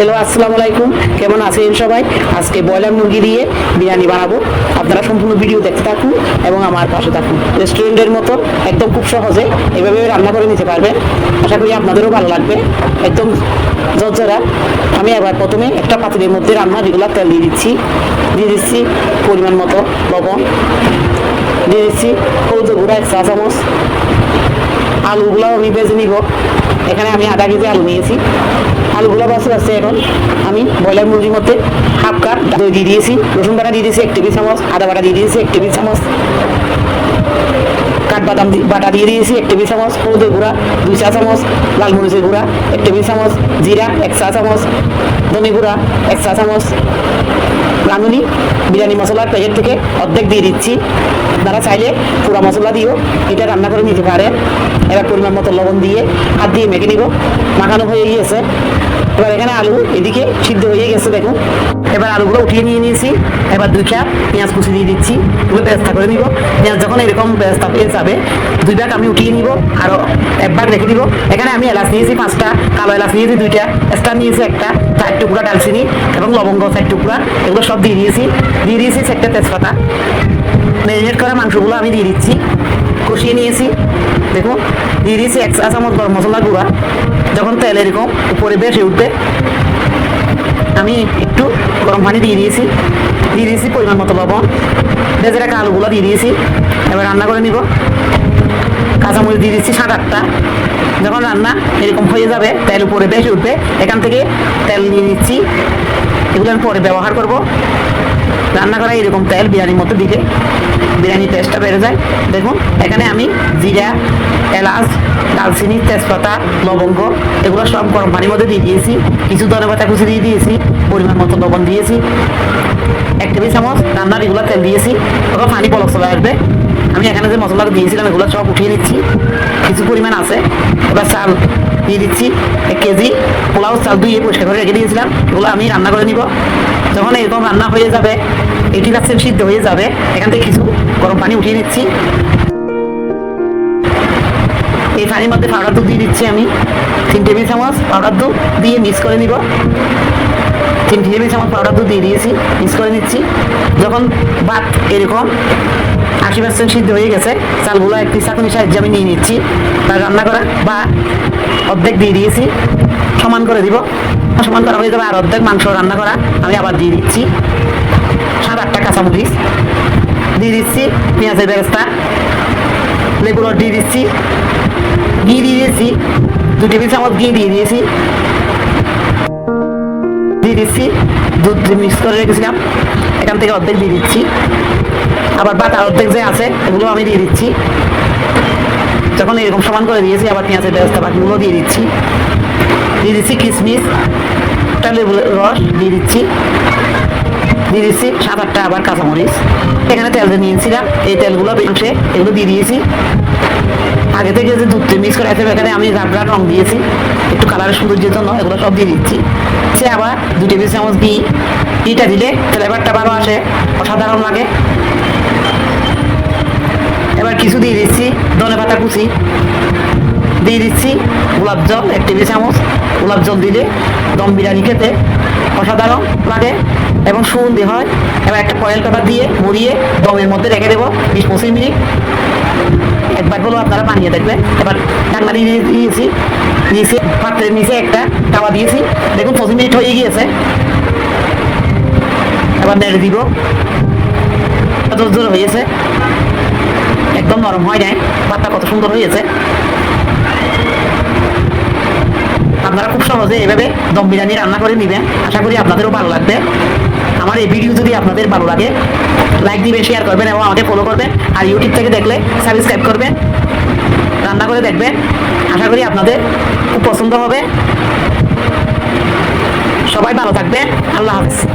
Hello আসসালামু আলাইকুম। কেমন আছেন সবাই? আজকে ব্রয়লার মুরগি দিয়ে বিরিয়ানি বানাবো। আপনারা সম্পূর্ণ ভিডিও দেখতে থাকুন এবং আমার পাশে থাকুন। রেস্টুরেন্টের মতো একদম খুব সহজে এভাবে রান্না করে নিতে পারবেন। আশা করি আপনাদেরও ভালো লাগবে। একদম জর্জরা আমি এবার প্রথমে একটা পাতিলের মধ্যে রান্না রেগুলার তেল দিয়ে দিচ্ছি। দিয়ে দিচ্ছি পরিমাণ মতো লবণ। দিয়ে দিচ্ছি হলুদ গুঁড়া, এক চা চামচ আলুগুলো আমি ভেজে নিব। এখানে আমি আধা কেজি আলু নিয়েছি। আলুগুলো বাসে বাসে এখন। আমি ব্রয়লার মুরগির মধ্যে হাফ কাপ দই দিয়ে দিয়েছি। রসুন বাটা দিয়ে দিয়েছি এক টেবিল চামচ, আদা বাটা দিয়ে দিয়েছি এক টেবিল চামচ। কাঠবাদাম বাটা দিয়ে দিয়েছি এক টেবিল চামচ, হলুদের গুঁড়া দুই চা চামচ, লাল মরিচের গুঁড়া এক টেবিল চামচ, জিরা এক চা চামচ, ধনে গুঁড়া এক চা চামচ রাঁধুনি, বিরিয়ানি মশলার প্যাকেট থেকে অর্ধেক দিয়ে দিচ্ছি। আপনারা চাইলে পুরা মশলা দিয়েও এটা রান্না করে নিতে পারেন। এবার পরিমাণ মতো লবণ দিয়ে হাত দিয়ে মেখে নিব। মাখানো হয়ে গিয়েছে। এবার এখানে আলু এদিকে সিদ্ধ হয়ে গেছে, দেখুন। এবার আলুগুলো উঠিয়ে নিয়ে নিয়েছি। এবার দুই চাপ পেঁয়াজ কুচি দিয়ে দিচ্ছি। এগুলো পেঁয়াজটা করে নিব। পেঁয়াজ যখন এরকম পেঁয়াজটা পেয়ে যাবে, দুই ভাগ আমি উঠিয়ে নিব আরও এক ভাগ রেখে দিব। এখানে আমি এলাচ নিয়েছি পাঁচটা, কালো এলাচ নিয়েছি দুইটা স্টার নিয়েছি একটা, চার টুকরা ডালচিনি এবং লবঙ্গ চার টুকরা। এগুলো সব দিয়ে দিয়েছি দিয়ে দিয়েছি একটা তেজপাতা। ম্যারিনেট করা মাংসগুলো আমি দিয়ে দিচ্ছি, কষিয়ে নিয়েছি দেখুন দিয়ে দিয়েছি এক চা চামচ গরম মশলা গুঁড়া, যখন তেল এরকম উপরে বেশি উঠবে, আমি একটু গরম পানি দিয়ে দিয়েছি দিয়ে দিয়েছি পরিমাণ মতো লবণ, ভেজে রাখা আলুগুলো দিয়ে দিয়েছি, এবার রান্না করে নিব। কাঁচামরিচ দিয়ে দিচ্ছি সাত আটটা। যখন রান্না এরকম হয়ে যাবে, তেল উপরে বেশি উঠবে, এখান থেকে তেল নিয়ে নিচ্ছি। এগুলো আমি পরে ব্যবহার করব। রান্না করা এরকম তেল, বিরিয়ানির মধ্যে দিলে বিরিয়ানির টেস্টটা বেড়ে যায়। দেখুন, এখানে আমি জিরা, এলাচ দালচিনি তেজপাতা, লবঙ্গ, এগুলো সব গরম পানির মধ্যে দিয়ে দিয়েছি। কিছু ধনে পাতা কুচি দিয়ে দিয়েছি, পরিমাণ মতো লবণ দিয়েছি। এক টেবিল চামচ রান্নার এগুলো তেল দিয়েছি। ওটা পানি পলক চলে আসবে। আমি এখানে যে মশলাটা দিয়েছিলাম, এগুলো সব উঠিয়ে নিচ্ছি। কিছু পরিমাণ আছে। ওটা চাল দিয়ে দিচ্ছি, এক কেজি। পোলাও, চাল ধুয়ে পরিষ্কার করে রেখে দিয়েছিলাম। এগুলো আমি রান্না করে নিব। যখন এরকম রান্না হয়ে যাবে এইটি পার্সেন্ট সিদ্ধ হয়ে যাবে, এখান থেকে কিছু গরম পানি উঠিয়ে নিচ্ছি। এই পানির মধ্যে পাউডার দুধ দিয়ে দিচ্ছি আমি। তিন টেবিল চামচ পাউডার দুধ দিয়ে মিক্স করে নিব। তিন টেবিল চামচ পাউডার দুধ দিয়ে দিয়েছি মিক্স করে নিচ্ছি। যখন ভাত এরকম আশি পার্সেন্ট সিদ্ধ হয়ে গেছে। চালগুলো একটি চাকুনি সাহায্যে আমি নিয়ে নিচ্ছি। তার রান্না করা বা অর্ধেক দিয়ে দিয়েছি। সমান করে দিব। সমান করা হয়ে যাবে আর অর্ধেক মাংস রান্না করা আমি আবার দিয়ে দিচ্ছি। সাত আটটা কাঁচামরিচ দিয়ে দিচ্ছি, পেঁয়াজের ব্যবস্থা লেবুর দিয়ে দিচ্ছি, ঘি দিয়ে দিয়েছি, দু টেবিল চামচ ঘি দিয়ে দিয়েছি। দিয়ে দিচ্ছি, দুধ মিক্স করে রেখেছিলাম। এখান থেকে অর্ধেক দিয়ে দিচ্ছি। আবার বাটা অর্ধেক যে আছে, এগুলো আমি দিয়ে দিচ্ছি। যখন এরকম সমান করে দিয়েছি, আবার পেঁয়াজের ব্যবস্থা বাকিগুলো দিয়ে দিচ্ছি। দিয়ে দিচ্ছি কিশমিশ লেবু রস দিয়ে দিচ্ছি। দিয়ে দিচ্ছি সাত আটটা আবার কাঁচামরিচ। এখানে তেল নিয়েছিলাম, এই তেলগুলো মাংসে এগুলো দিয়ে দিয়েছি। আগে থেকে যে দুধ মিক্স করে আছে, এখানে আমি রাবড়ার রং দিয়েছি। একটু কালারের সৌন্দর্যের জন্য এগুলো সব দিয়ে দিচ্ছি। সে আবার দু টেবিল চামচ ঘি ঘিটা দিলে ফ্লেভারটা ভালো আসে, অসাধারণ লাগে। এবার কিছু দিয়ে দিচ্ছি, ধনে পাতা কুচি। দিয়ে দিচ্ছি গোলাপ জল, এক টেবিল চামচ গোলাপ জল দিলে দম বিরিয়ানি খেতে অসাধারণ লাগে এবং সুগন্ধি হয়। এবার একটা কয়েল পেপার দিয়ে মুড়িয়ে দমের মধ্যে রেখে দেবো বিশ পঁচিশ মিনিট। একবার হলো আপনারা বানিয়ে দেখবেন। এবার ঢাকনা দিয়ে দিয়েছি নিচে পাত্রের নিচে একটা তাওয়া দিয়েছি। দেখুন, পঁচিশ মিনিট হয়ে গিয়েছে। নেড়ে দিব। কত জোর হয়েছে একদম নরম হয় নাই। ভাতটা কত সুন্দর হয়েছে আপনারা খুব সহজে এভাবে দম বিরিয়ানি রান্না করে নেবেন। আশা করি আপনাদেরও ভালো লাগবে। আমার এই ভিডিও যদি আপনাদের ভালো লাগে, লাইক দিবেন শেয়ার করবেন এবং আমাকে ফলো করবেন। আর ইউটিউব থেকে দেখলে সাবস্ক্রাইব করবেন। রান্না করে দেখবেন। আশা করি আপনাদের খুব পছন্দ হবে। সবাই ভালো থাকবে আল্লাহ হাফিজ।